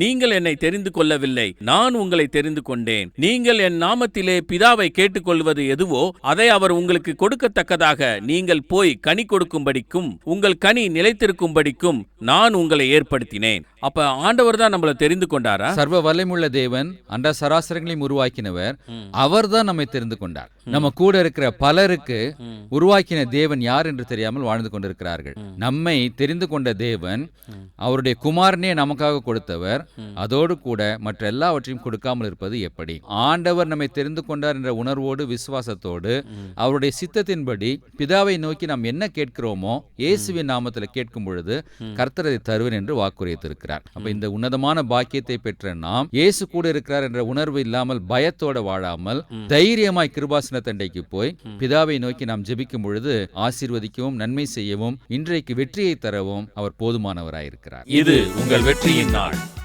நீங்கள் என்னை தெரிந்து கொள்ளவில்லை நான் உங்களை தெரிந்து கொண்டேன். நீங்கள் என் நாமத்திலே பிதாவை கேட்டுக்கொள்வது எதுவோ அதை அவர் உங்களுக்கு கொடுக்கத்தக்கதாக நீங்கள் போய் கனி கொடுக்கும்படிக்கும் உங்கள் கனி நிலைத்திருக்கும்படிக்கும் நான் உங்களை ஏற்படுத்தினேன். அப்ப ஆண்டவர் தான் நம்மளை தெரிந்து கொண்டாரா? சர்வ வல்லமுள்ள தேவன் அண்ட சராசரங்களையும் உருவாக்கினவர். அவர்தான் நம்மை தெரிந்து கொண்டார். நம்ம கூட இருக்கிற பலருக்கு உருவாக்கின தேவன் யார் என்று தெரியாமல் வாழ்ந்து கொண்டிருக்கிறார்கள். நம்மை தெரிந்து கொண்ட தேவன் அவருடைய குமாரனே நமக்காக கொடுத்தவர். அதோடு கூட மற்ற எல்லாவற்றையும் கொடுக்காமல் இருப்பது எப்படி? ஆண்டவர் நம்மை தெரிந்து கொண்டார் என்ற உணர்வோடு விசுவாசத்தோடு அவருடைய சித்தத்தின்படி பிதாவை நோக்கி நாம் என்ன கேட்கிறோமோ இயேசுவின் நாமத்தில் கேட்கும் பொழுது கர்த்தரதை தருவேன் என்று வாக்குறுதித்திருக்கிறார் அப்ப இந்த உன்னதமான பாக்கியத்தை பெற்ற நாம் இயேசு கூட இருக்கிறார் என்ற உணர்வு இல்லாமல் பயத்தோட வாழாமல் தைரியமாய் கிருபாசன தண்டைக்கு போய் பிதாவை நோக்கி நாம் ஜெபிக்கும் பொழுது ஆசீர்வதிக்கவும் நன்மை செய்யவும் இன்றைக்கு வெற்றியை தரவும் அவர் போதுமானவராயிருக்கிறார். இது உங்கள் வெற்றியின் நாள்.